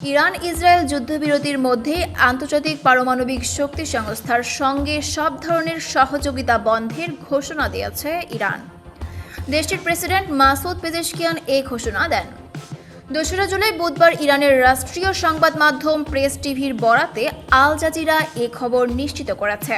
Iran Israel যুদ্ধবিরতির মধ্যে আন্তর্জাতিক পারমাণবিক শক্তি সংস্থার সঙ্গে সব ধরনের সহযোগিতা বন্ধের ঘোষণা দিয়েছে ইরান। দেশটির প্রেসিডেন্ট মাসুদ পেজেশকিয়ান এই ঘোষণা দেন। দোসরা জুলাই বুধবার ইরানের রাষ্ট্রীয় সংবাদ মাধ্যম প্রেস টিভির বরাতে আল জাজিরা এ খবর নিশ্চিত করেছে।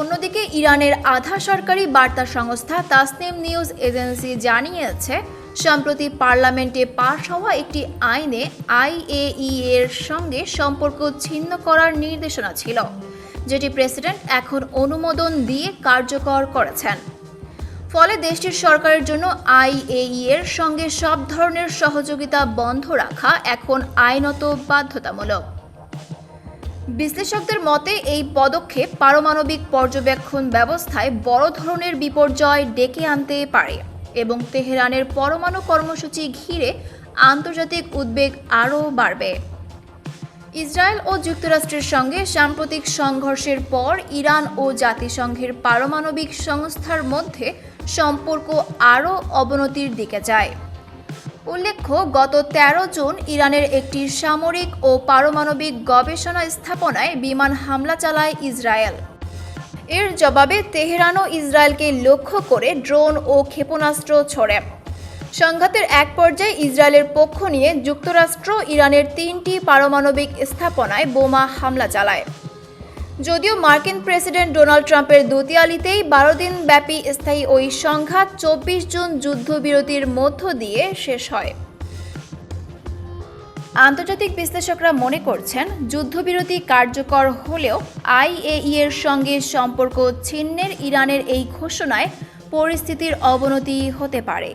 অন্যদিকে ইরানের আধা সরকারি বার্তা সংস্থা তাসনিম নিউজ এজেন্সি জানিয়েছে সম্প্রতি পার্লামেন্টে পাশ হওয়া একটি আইনে আইএই এর সঙ্গে সম্পর্ক ছিন্ন করার নির্দেশনা ছিল, যেটি প্রেসিডেন্ট এখন অনুমোদন দিয়ে কার্যকর করেছেন। ফলে দেশটির সরকারের জন্য আইএই এর সঙ্গে সব ধরনের সহযোগিতা বন্ধ রাখা এখন আইনত বাধ্যতামূলক। বিশ্লেষকদের মতে, এই পদক্ষেপ পারমাণবিক পর্যবেক্ষণ ব্যবস্থায় বড় ধরনের বিপর্যয় ডেকে আনতে পারে। এবং তেহরানের পরমাণু কর্মসূচি ঘিরে আন্তর্জাতিক উদ্বেগ আরও বাড়বে। ইসরায়েল ও যুক্তরাষ্ট্রের সঙ্গে সাম্প্রতিক সংঘর্ষের পর ইরান ও জাতিসংঘের পারমাণবিক সংস্থার মধ্যে সম্পর্ক আরও অবনতির দিকে যায়। উল্লেখ্য, গত ১৩ জুন ইরানের একটি সামরিক ও পারমাণবিক গবেষণা স্থাপনায় বিমান হামলা চালায় ইসরায়েল। এর জবাবে তেহরানও ইসরায়েলকে লক্ষ্য করে ড্রোন ও ক্ষেপণাস্ত্র ছড়ে। সংঘাতের এক পর্যায়ে ইসরায়েলের পক্ষ নিয়ে যুক্তরাষ্ট্র ইরানের তিনটি পারমাণবিক স্থাপনায় বোমা হামলা চালায়। যদিও মার্কিন প্রেসিডেন্ট ডোনাল্ড ট্রাম্পের দুতিয়ালিতেই বারো দিন ব্যাপী স্থায়ী ওই সংঘাত চব্বিশ জুন যুদ্ধবিরতির মধ্য দিয়ে শেষ হয়। আন্তর্জাতিক বিশ্লেষকরা মনে করছেন, যুদ্ধবিরতি কার্যকর হলেও আইএই এর সঙ্গে সম্পর্ক ছিন্নের ইরানের এই ঘোষণায় পরিস্থিতির অবনতি হতে পারে।